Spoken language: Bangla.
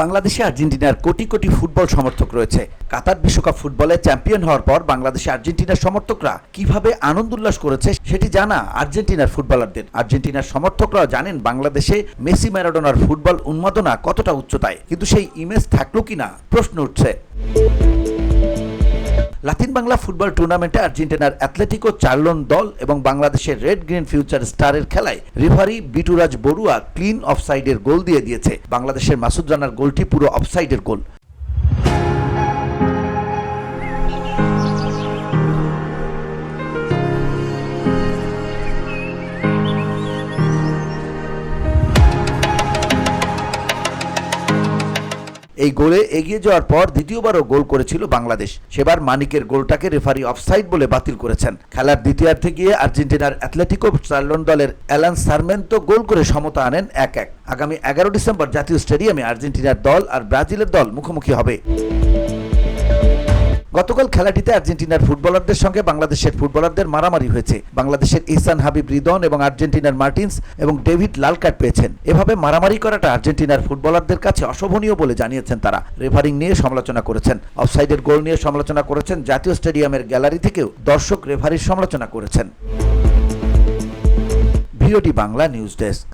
বাংলাদেশে আর্জেন্টিনার কোটি কোটি ফুটবল সমর্থক রয়েছে। কাতার বিশ্বকাপ ফুটবলে চ্যাম্পিয়ন হওয়ার পর বাংলাদেশে আর্জেন্টিনার সমর্থকরা কীভাবে আনন্দ উল্লাস করেছে সেটি জানা আর্জেন্টিনার ফুটবলারদের। আর্জেন্টিনার সমর্থকরা জানেন বাংলাদেশে মেসি ম্যারাডোনার ফুটবল উন্মাদনা কতটা উচ্চতায়। কিন্তু সেই ইমেজ থাকল কিনা? প্রশ্ন উঠছে। বাংলা ফুটবল টুর্নামেন্টে আর্জেন্টিনার অ্যাথলেটিকো চার্লন দল এবং বাংলাদেশের রেড গ্রিন ফিউচার স্টারের খেলায় রেফারি বিটুরাজ বড়ুয়া ক্লিন অফসাইডের গোল দিয়ে দিয়েছে। বাংলাদেশের মাসুদ রানার গোলটি পুরো অফসাইডের গোল। এই গোলে এগিয়ে যাওয়ার পর দ্বিতীয়বারও গোল করেছিল বাংলাদেশ। সেবার মানিকের গোলটাকে রেফারি অফসাইড বলে বাতিল করেছেন। খেলার দ্বিতীয়ার্ধে গিয়ে আর্জেন্টিনার অ্যাথলেটিকো চার্লন দলের অ্যালান সারমেন্তো গোল করে সমতা আনেন এক এক। আগামী এগারো ডিসেম্বর জাতীয় স্টেডিয়ামে আর্জেন্টিনার দল আর ব্রাজিলের দল মুখোমুখি হবে। গতকাল খেলাটিতে আর্জেন্টিনার ফুটবলারদের সঙ্গে বাংলাদেশের ফুটবলারদের মারামারি হয়েছে। বাংলাদেশের ইসান হাবিব রিদন এবং আর্জেন্টিনার মার্টিন্স এবং ডেভিড লাল কার্ড পেয়েছেন। এভাবে মারামারি করাটা আর্জেন্টিনার ফুটবলারদের কাছে অশোভনীয় বলে জানিয়েছেন তারা। রেফারিং নিয়ে সমালোচনা করেছেন। অফসাইডের গোল নিয়ে সমালোচনা করেছেন জাতীয় স্টেডিয়ামের গ্যালারি থেকেও দর্শক রেফারির সমালোচনা করেছেন। VOT Bangla news desk.